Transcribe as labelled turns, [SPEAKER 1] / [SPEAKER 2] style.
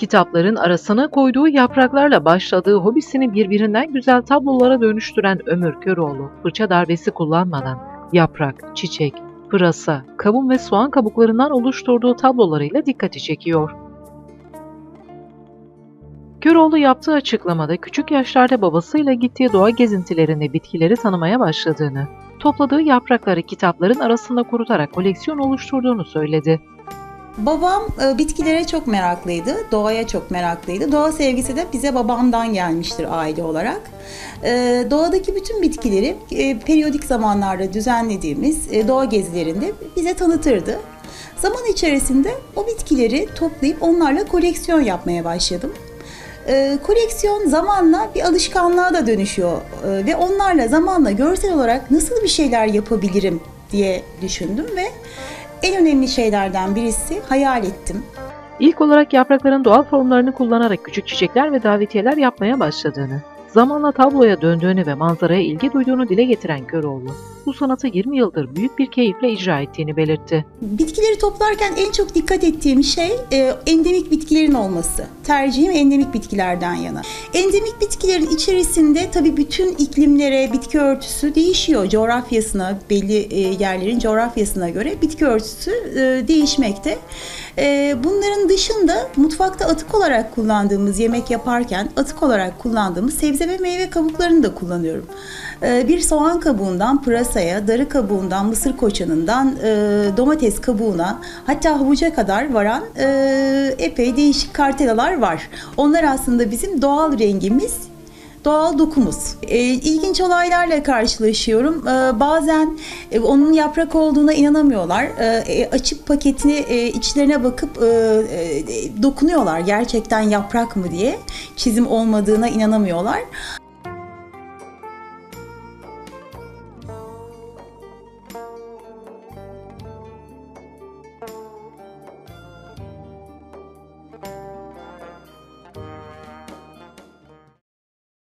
[SPEAKER 1] Kitapların arasına koyduğu yapraklarla başladığı hobisini birbirinden güzel tablolara dönüştüren Ömür Köroğlu, fırça darbesi kullanmadan yaprak, çiçek, pırasa, kavun ve soğan kabuklarından oluşturduğu tablolarıyla dikkati çekiyor. Köroğlu yaptığı açıklamada küçük yaşlarda babasıyla gittiği doğa gezintilerinde bitkileri tanımaya başladığını, topladığı yaprakları kitapların arasında kurutarak koleksiyon oluşturduğunu söyledi.
[SPEAKER 2] Babam e, bitkilere çok meraklıydı, doğaya çok meraklıydı. Doğa sevgisi de bize babamdan gelmiştir aile olarak. E, Doğadaki bütün bitkileri e, periyodik zamanlarda düzenlediğimiz doğa gezilerinde bize tanıtırdı. Zaman içerisinde o bitkileri toplayıp onlarla koleksiyon yapmaya başladım. E, koleksiyon zamanla bir alışkanlığa da dönüşüyor E, ve onlarla zamanla görsel olarak nasıl bir şeyler yapabilirim diye düşündüm ve en önemli şeylerden birisi hayal ettim.
[SPEAKER 1] İlk olarak yaprakların doğal formlarını kullanarak küçük çiçekler ve davetiyeler yapmaya başladığını, zamanla tabloya döndüğünü ve manzaraya ilgi duyduğunu dile getiren Köroğlu, bu sanatı 20 yıldır büyük bir keyifle icra ettiğini belirtti.
[SPEAKER 2] Bitkileri toplarken en çok dikkat ettiğim şey e, endemik bitkilerin olması. Tercihim endemik bitkilerden yana. Endemik bitkilerin içerisinde tabii bütün iklimlere bitki örtüsü değişiyor. Coğrafyasına, belli e, yerlerin coğrafyasına göre bitki örtüsü e, değişmekte. E, bunların dışında mutfakta atık olarak kullandığımız yemek yaparken atık olarak kullandığımız sebze ve meyve kabuklarını da kullanıyorum. E, bir soğan kabuğundan pırasaya, darı kabuğundan mısır koçanından e, domates kabuğuna hatta havuca kadar varan e, epey değişik kartelalar var. Onlar aslında bizim doğal rengimiz doğal dokumuz. E, ilginç olaylarla karşılaşıyorum. E, bazen e, onun yaprak olduğuna inanamıyorlar. E, e, açıp paketini e, içlerine bakıp e, dokunuyorlar. Gerçekten yaprak mı diye. Çizim olmadığına inanamıyorlar.